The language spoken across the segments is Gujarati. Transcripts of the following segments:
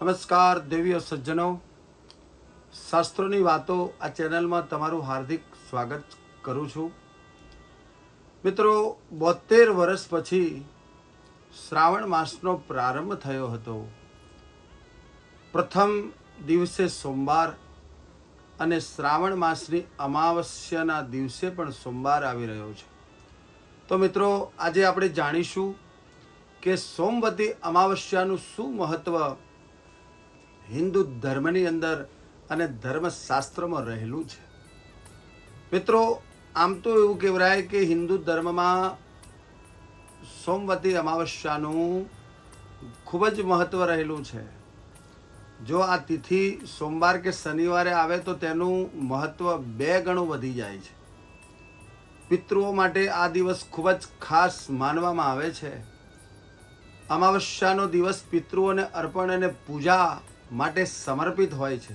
નમસ્કાર દેવીઓ સજ્જનો. શાસ્ત્રોની વાતો આ ચેનલમાં તમારું હાર્દિક સ્વાગત કરું છું. મિત્રો બોતેર વર્ષ પછી શ્રાવણ માસનો પ્રારંભ થયો હતો. પ્રથમ દિવસે સોમવાર અને શ્રાવણ માસની અમાવસ્યાના દિવસે પણ સોમવાર આવી રહ્યો છે. તો મિત્રો, આજે આપણે જાણીશું કે સોમવતી અમાવસ્યાનું શું મહત્વ હિન્દુ ધર્મની અંદર અને ધર્મશાસ્ત્રમાં રહેલું છે. મિત્રો, આમ તો એવું કહેવાય કે હિન્દુ ધર્મમાં સોમવતી અમાવસ્યાનું ખૂબ જ મહત્વ રહેલું છે. જો આ તિથિ સોમવાર કે શનિવારે આવે તો તેનું મહત્વ બે ગણું વધી જાય છે. પિતૃઓ માટે આ દિવસ ખૂબ જ ખાસ માનવામાં આવે છે. અમાવસ્યાનો દિવસ પિતૃઓને અર્પણ અને પૂજા માટે સમર્પિત હોય છે.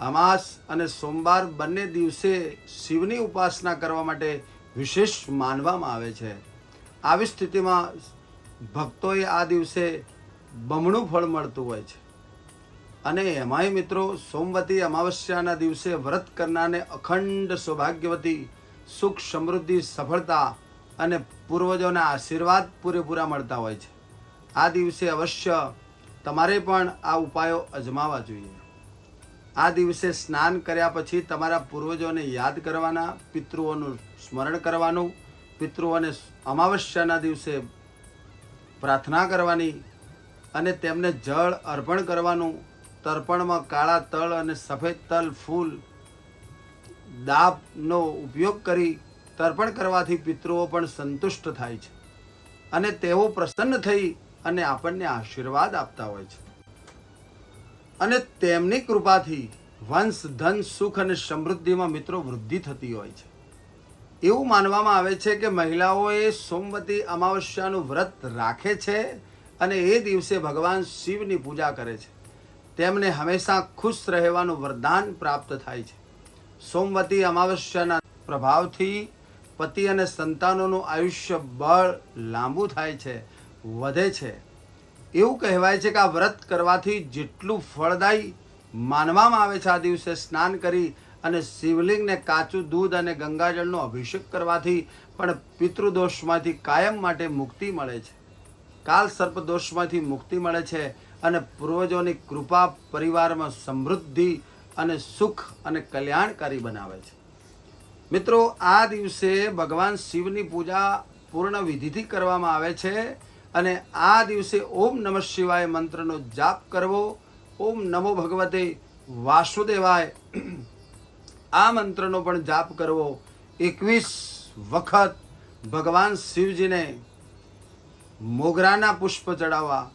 અમાસ અને સોમવાર બંને દિવસે શિવની ઉપાસના કરવા માટે વિશેષ માનવામાં આવે છે. આવી સ્થિતિમાં ભક્તોએ આ દિવસે બમણું ફળ મળતું હોય છે. અને એમાંય મિત્રો સોમવતી અમાવસ્યાના દિવસે વ્રત કરનારને અખંડ સૌભાગ્યવતી સુખ સમૃદ્ધિ સફળતા અને પૂર્વજોના આશીર્વાદ પૂરેપૂરા મળતા હોય છે. આ દિવસે અવશ્ય તમારે પણ આ ઉપાયો અજમાવવા જોઈએ. આ દિવસે સ્નાન કર્યા પછી તમારા પૂર્વજોને યાદ કરવાના, પિતૃઓનું સ્મરણ કરવાનું, પિતૃઓને અમાવસ્યાના દિવસે પ્રાર્થના કરવાની અને તેમને જળ અર્પણ કરવાનું, તર્પણમાં કાળા તલ અને સફેદ તલ, ફૂલ દાબનો ઉપયોગ કરી તર્પણ કરવાથી પિતૃઓ પણ સંતુષ્ટ થાય છે. અને તેઓ પ્રસન્ન થઈ અને આપણને આશીર્વાદ આપતા હોય છે. અને તેમની કૃપાથી વંશ, ધન, સુખ અને સમૃદ્ધિમાં મિત્રો વૃદ્ધિ થતી હોય છે. એવું માનવામાં આવે છે કે મહિલાઓએ સોમવતી અમાવસ્યાનું વ્રત રાખે છે અને એ દિવસે ભગવાન શિવની પૂજા કરે છે. તેમને હંમેશા ખુશ રહેવાનું વરદાન પ્રાપ્ત થાય છે. સોમવતી અમાવસ્યાના પ્રભાવથી પતિ અને સંતાનોનું આયુષ્ય બળ લાંબુ થાય છે વધે છે. એવું કહેવાય છે કે આ વ્રત કરવાથી જેટલું ફળદાયી માનવામાં આવે છે, આ દિવસે સ્નાન કરી અને શિવલિંગને કાચું દૂધ અને ગંગાજળનો અભિષેક કરવાથી પણ પિતૃદોષમાંથી કાયમ માટે મુક્તિ મળે છે. કાલ સર્પદોષમાંથી મુક્તિ મળે છે અને પૂર્વજોની કૃપા પરિવારમાં સમૃદ્ધિ અને સુખ અને કલ્યાણકારી બનાવે છે. મિત્રો, આ દિવસે ભગવાન શિવની પૂજા પૂર્ણ વિધિથી કરવામાં આવે છે. અને આ દિવસે ઓમ નમઃ શિવાય મંત્રનો જાપ કરવો. ઓમ નમો ભગવતે વાસુદેવાય, આ મંત્રનો પણ જાપ કરવો. એકવીસ વખત ભગવાન શિવજીને મોગરાના પુષ્પ ચડાવવા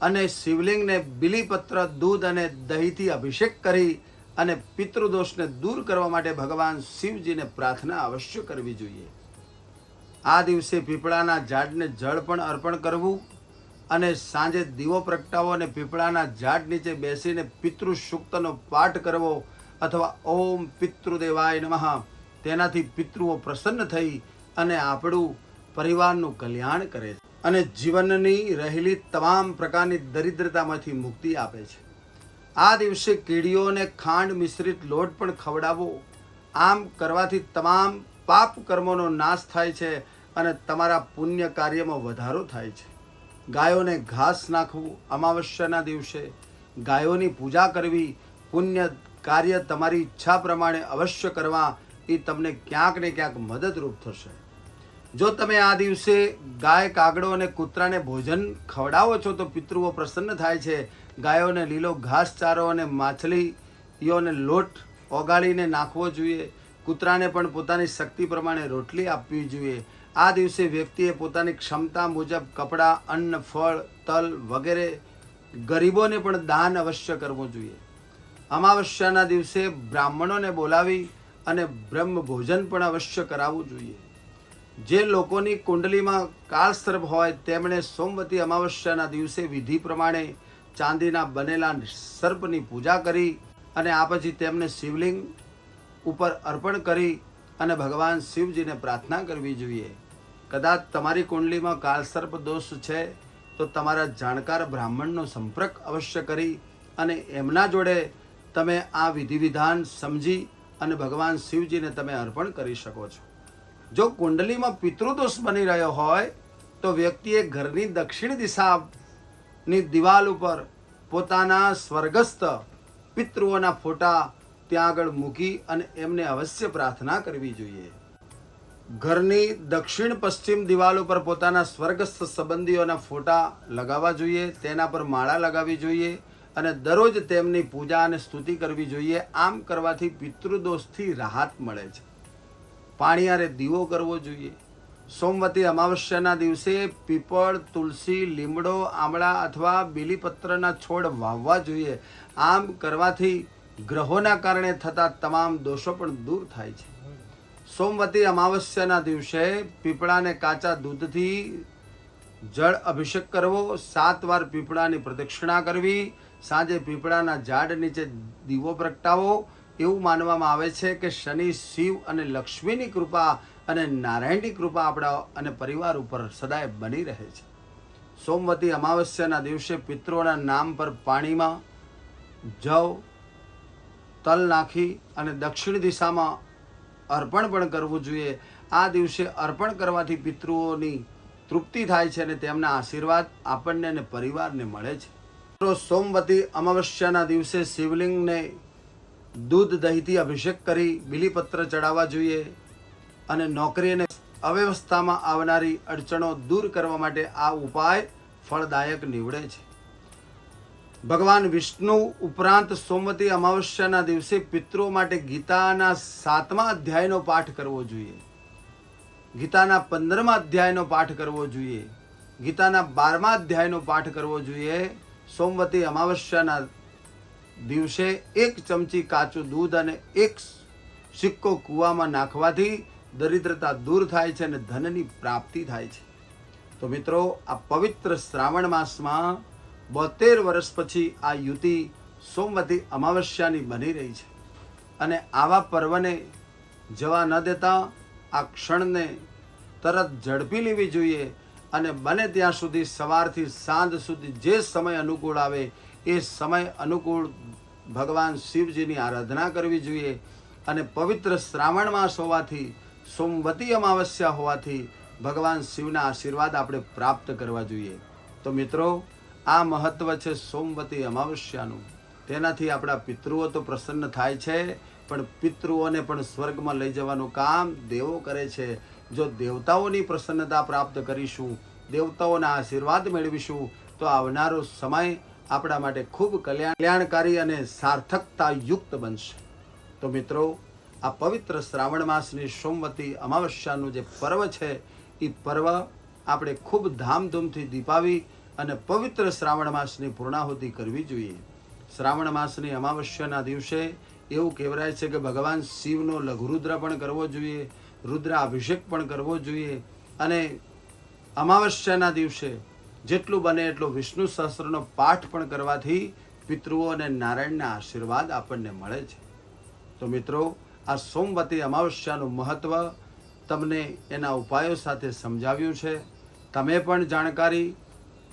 અને શિવલિંગને બિલીપત્ર, દૂધ અને દહીંથી અભિષેક કરી અને પિતૃદોષને દૂર કરવા માટે ભગવાન શિવજીને પ્રાર્થના અવશ્ય કરવી જોઈએ. આ દિવસે પીપળાના ઝાડને જળ પણ અર્પણ કરવું અને સાંજે દીવો પ્રગટાવો અને પીપળાના ઝાડ નીચે બેસીને પિતૃ સૂક્તનો પાઠ કરવો અથવા ઓમ પિતૃદેવાય નમઃ. તેનાથી પિતૃઓ પ્રસન્ન થઈ અને આપણું પરિવારનું કલ્યાણ કરે છે અને જીવનની રહેલી તમામ પ્રકારની દરિદ્રતામાંથી મુક્તિ આપે છે. આ દિવસે કીડીઓને ખાંડ મિશ્રિત લોટ પણ ખવડાવવો, આમ કરવાથી તમામ પાપ કર્મોનો નાશ થાય છે અને તમારા પુણ્ય કાર્યમાં વધારો થાય છે. ગાયોને ઘાસ નાખવું અમાવસ્યાના દિવસે, ગાયોની પૂજા કરવી, પુણ્ય કાર્ય તમારી ઈચ્છા પ્રમાણે અવશ્ય કરવા, એ તમને ક્યાંક ને ક્યાંક મદદરૂપ થશે. જો તમે આ દિવસે ગાય, કાગડો અને કૂતરાને ભોજન ખવડાવો છો, તો પિતૃઓ પ્રસન્ન થાય છે. ગાયોને લીલો ઘાસચારો અને માછલીઓને લોટ ઓગાળીને નાખવો જોઈએ. કૂતરાને પણ પોતાની શક્તિ પ્રમાણે રોટલી આપવી જોઈએ. આ દિવસે વ્યક્તિએ પોતાની ક્ષમતા મુજબ કપડાં, અન્ન, ફળ, તલ વગેરે ગરીબોને પણ દાન અવશ્ય કરવું જોઈએ. અમાવસ્યાના દિવસે બ્રાહ્મણોને બોલાવી અને બ્રહ્મ ભોજન પણ અવશ્ય કરાવવું જોઈએ. જે લોકોની કુંડલીમાં કાળસર્પ હોય તેમણે સોમવતી અમાવસ્યાના દિવસે વિધિ પ્રમાણે ચાંદીના બનેલા સર્પની પૂજા કરી અને આ પછી તેમને શિવલિંગ ઉપર અર્પણ કરી અને ભગવાન શિવજીને પ્રાર્થના કરવી જોઈએ. કદાચ તમારી કુંડલીમાં કાલસર્પ દોષ છે, તો તમારા જાણકાર બ્રાહ્મણનો સંપર્ક અવશ્ય કરી અને એમના જોડે તમે આ વિધિ વિધાન સમજી અને ભગવાન શિવજીને તમે અર્પણ કરી શકો છો. જો કુંડલીમાં પિતૃદોષ બની રહ્યો હોય, તો વ્યક્તિએ ઘરની દક્ષિણ દિશાની દિવાલ ઉપર પોતાના સ્વર્ગસ્થ પિતૃઓના ફોટા ત્યાં આગળ મૂકી અને એમને અવશ્ય પ્રાર્થના કરવી જોઈએ. ઘરની દક્ષિણ પશ્ચિમ દિવાલ ઉપર પોતાના સ્વર્ગસ્થ સંબંધીઓના ફોટા લગાવવા જોઈએ, તેના પર માળા લગાવવી જોઈએ અને દરરોજ તેમની પૂજા અને સ્તુતિ કરવી જોઈએ. આમ કરવાથી પિતૃદોષથી રાહત મળે છે. પાણીયારે દીવો કરવો જોઈએ. સોમવતી અમાવસ્યાના દિવસે પીપળ, તુલસી, લીમડો, આમળા અથવા બીલીપત્રના છોડ વાવવા જોઈએ. આમ કરવાથી ગ્રહોના કારણે થતા તમામ દોષો પણ દૂર થાય છે. સોમવતી અમાવસ્યાના દિવસે પીપળાને કાચા દૂધથી જળ અભિષેક કરવો, સાત વાર પીપળાની પ્રદક્ષિણા કરવી, સાંજે પીપળાના ઝાડ નીચે દીવો પ્રગટાવો. એવું માનવામાં આવે છે કે શનિ, શિવ અને લક્ષ્મીની કૃપા અને નારાયણની કૃપા આપણા અને પરિવાર ઉપર સદાય બની રહે છે. સોમવતી અમાવસ્યાના દિવસે પિત્રોના નામ પર પાણીમાં જવ, તલ નાખી અને દક્ષિણ દિશામાં અર્પણ પણ કરવું જોઈએ. આ દિવસે અર્પણ કરવાથી પિતૃઓની તૃપ્તિ થાય છે અને તેમના આશીર્વાદ આપણને અને પરિવારને મળે છે. મિત્રો, સોમવતી અમાવસ્યાના દિવસે શિવલિંગને દૂધ દહીંથી અભિષેક કરી બિલીપત્ર ચડાવવા જોઈએ અને નોકરી અને અવ્યવસ્થામાં આવનારી અડચણો દૂર કરવા માટે આ ઉપાય ફળદાયક નીવડે છે. ભગવાન વિષ્ણુ ઉપરાંત સોમવતી અમાવસ્યાના દિવસે પિત્રો માટે ગીતાના સાતમા અધ્યાયનો પાઠ કરવો જોઈએ. ગીતાના પંદરમા અધ્યાયનો પાઠ કરવો જોઈએ. ગીતાના બારમા અધ્યાયનો પાઠ કરવો જોઈએ. સોમવતી અમાવસ્યાના દિવસે એક ચમચી કાચું દૂધ અને એક સિક્કો કૂવામાં નાખવાથી દરિદ્રતા દૂર થાય છે અને ધનની પ્રાપ્તિ થાય છે. તો મિત્રો, આ પવિત્ર શ્રાવણ માસમાં બોતેર વર્ષ પછી આ યુતિ સોમવતી અમાવસ્યાની બની રહી છે. અને આવા પર્વને જવા ન દેતા આ ક્ષણને તરત ઝડપી લેવી જોઈએ અને બને ત્યાં સુધી સવારથી સાંજ સુધી જે સમય અનુકૂળ આવે એ સમય અનુકૂળ ભગવાન શિવજીની આરાધના કરવી જોઈએ અને પવિત્ર શ્રાવણ માસ હોવાથી, સોમવતી અમાવસ્યા હોવાથી ભગવાન શિવના આશીર્વાદ આપણે પ્રાપ્ત કરવા જોઈએ. તો મિત્રો આ મહત્વ છે સોમવતી અમાવસ્યાનું. તેનાથી આપણા પિતૃઓ તો પ્રસન્ન થાય છે, પણ પિતૃઓને પણ સ્વર્ગમાં લઈ જવાનું કામ દેવો કરે છે. જો દેવતાઓની પ્રસન્નતા પ્રાપ્ત કરીશું, દેવતાઓના આશીર્વાદ મેળવીશું, તો આવનારો સમય આપણા માટે ખૂબ કલ્યાણ કલ્યાણકારી અને સાર્થકતા યુક્ત બનશે. તો મિત્રો, આ પવિત્ર શ્રાવણ માસની સોમવતી અમાવસ્યાનું જે પર્વ છે એ પર્વ આપણે ખૂબ ધામધૂમથી દીપાવી અને પવિત્ર શ્રાવણ માસની પૂર્ણાહુતિ કરવી જોઈએ. શ્રાવણ માસની અમાવસ્યાના દિવસે એવું કહેવાય છે કે ભગવાન શિવનો લઘુરુદ્ર પણ કરવો જોઈએ રુદ્ર અભિષેક પણ કરવો જોઈએ અને અમાવસ્યાના દિવસે જેટલું બને એટલો વિષ્ણુ સહસ્ત્રનો પાઠ પણ કરવાથી પિતૃઓ અને નારાયણના આશીર્વાદ આપણને મળે છે. તો મિત્રો, આ સોમવતી અમાવસ્યાનું મહત્ત્વ તમને એના ઉપાયો સાથે સમજાવ્યું છે. તમે પણ જાણકારી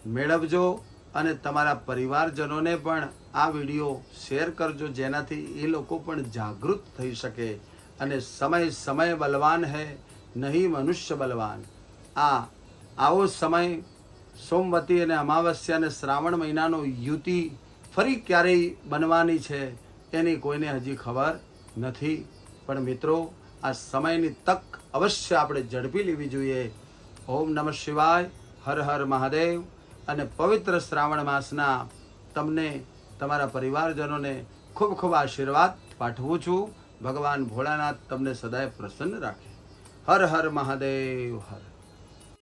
મેળવજો અને તમારા પરિવારજનોને પણ આ વીડિયો શેર કરજો જેનાથી એ લોકો પણ જાગૃત થઈ શકે અને સમય સમય બલવાન હૈ, નહીં મનુષ્ય બલવાન. આ આવો સમય સોમવતી અને અમાવસ્યા અને શ્રાવણ મહિનાનો યુતિ ફરી ક્યારેય બનવાની છે એની કોઈને હજી ખબર નથી. પણ મિત્રો, આ સમયની તક અવશ્ય આપણે ઝડપી લેવી જોઈએ. ઓમ નમઃ શિવાય, હર હર મહાદેવ. અને પવિત્ર શ્રાવણ માસના તમને તમારા પરિવારજનોને ખૂબ ખૂબ આશીર્વાદ પાઠવું છું. ભગવાન ભોળાનાથ તમને સદાય પ્રસન્ન રાખે. હર હર મહાદેવ, હર.